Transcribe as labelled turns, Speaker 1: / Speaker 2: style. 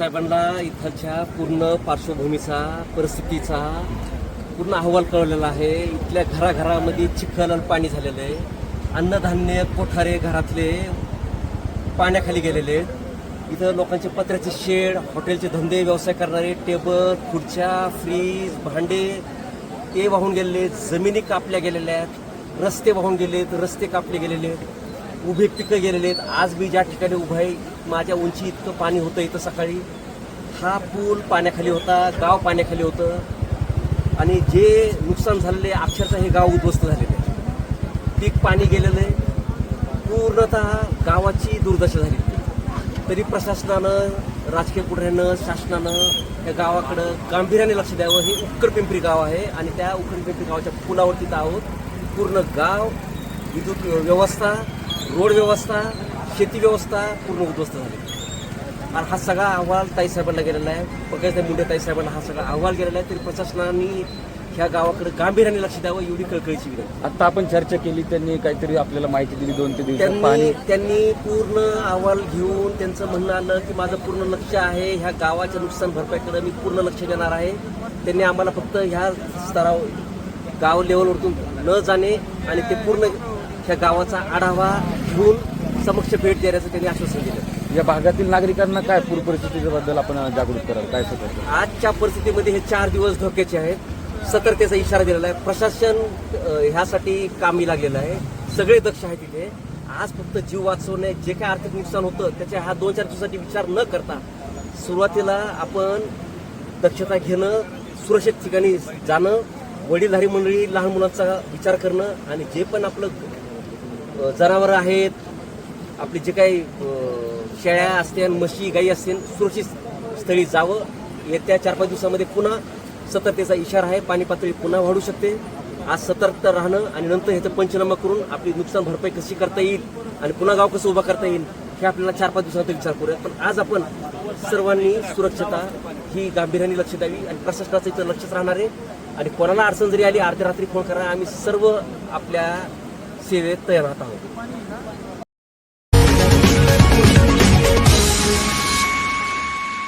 Speaker 1: साहेबांना इथलच्या पूर्ण पार्श्वभूमीचा परिस्थितीचा पूर्ण अहवाल कळलेला आहे. इथल्या घराघरामध्ये चिखल आणि पाणी झालेलं आहे. अन्नधान्य कोठारे घरातले पाण्याखाली गेलेले आहेत. इथं लोकांचे पत्र्याचे शेड हॉटेलचे धंदे व्यवसाय करणारे टेबल खुर्च्या फ्रीज भांडे ते वाहून गेलेले आहेत. जमिनी कापल्या गेलेल्या आहेत. रस्ते वाहून गेलेत रस्ते कापले गेलेले आहेत. उभे पिकं गेलेले आहेत. आज मी ज्या ठिकाणी उभा आहे माझ्या उंची इतकं पाणी होतं इथं सकाळी. हा पूल पाण्याखाली होता गाव पाण्याखाली होतं. आणि जे नुकसान झालेले आहे, अक्षरशः हे गाव उद्ध्वस्त झालेले आहे. पीक पाणी गेलेलं आहे. पूर्णतः गावाची दुर्दशा झाली तरी प्रशासनानं राजकीय पुढऱ्यानं शासनानं या गावाकडं गांभीर्याने लक्ष द्यावं. हे उक्कर पिंपरी गाव आहे आणि त्या उक्कर पिंपरी गावाच्या पुलावरती इथं आहोत. पूर्ण गाव विद्युत व्यवस्था रोड व्यवस्था शेती व्यवस्था पूर्ण उद्ध्वस्त झाली. आणि हा सगळा अहवाल ताईसाहेबांना गेलेला आहे. पंकजताई मुंडे ताईसाहेबांना हा सगळा अहवाल गेलेला आहे. तरी प्रशासनाने ह्या गावाकडे गांभीर्याने लक्ष द्यावं एवढी कळकळीची विनंती.
Speaker 2: आता आपण चर्चा केली त्यांनी काहीतरी आपल्याला माहिती दिली दोन ते दिवस
Speaker 1: त्यांनी
Speaker 2: पाणी.
Speaker 1: त्यांनी पूर्ण अहवाल घेऊन त्यांचं म्हणणं आलं की माझं पूर्ण लक्ष आहे. ह्या गावाच्या नुकसान भरपाईकडे मी पूर्ण लक्ष देणार आहे. त्यांनी आम्हाला फक्त ह्या स्तरावर गाव लेवलवरतून न जाणे आणि ते पूर्ण ह्या गावाचा आढावा घेऊन समक्ष भेट देण्याचं त्यांनी आश्वासन दिलं.
Speaker 2: या भागातील नागरिकांना काय पूर परिस्थितीच्या बद्दल आपण जागृत कराल? काय सगळं
Speaker 1: आजच्या परिस्थितीमध्ये हे चार दिवस धोक्याचे आहेत. सतर्कतेचा इशारा दिलेला आहे. प्रशासन ह्यासाठी कामी लागलेलं आहे. सगळे दक्ष आहेत तिथे आज फक्त जीव वाचवणे जे काय आर्थिक नुकसान होतं त्याच्या ह्या दोन चार दिवसासाठी विचार न करता सुरुवातीला आपण दक्षता घेणं सुरक्षित ठिकाणी जाणं वडीलधारी मंडळी लहान मुलांचा विचार करणं आणि जे पण आपलं जनावरं आहेत आपली जे काही शेळ्या असतील म्हशी गाई असतील सुरक्षित स्थळी जावं. येत्या चार पाच दिवसामध्ये पुन्हा सतर्कतेचा इशारा आहे. पाणी पातळी पुन्हा वाढू शकते. आज सतर्क राहणं आणि नंतर ह्याचं पंचनामा करून आपली नुकसान भरपाई कशी करता येईल आणि पुन्हा गाव कसं उभा करता येईल हे आपल्याला चार पाच दिवसानंतर विचार करूया. पण आज आपण सर्वांनी सुरक्षता ही गांभीर्याने लक्ष द्यावी आणि प्रशासनाचं इथं लक्षच राहणार आहे. आणि कोणाला अडचण जरी आली अर्ध्या रात्री फोन करा. आम्ही सर्व आपल्या सेवेत तयार राहत आहोत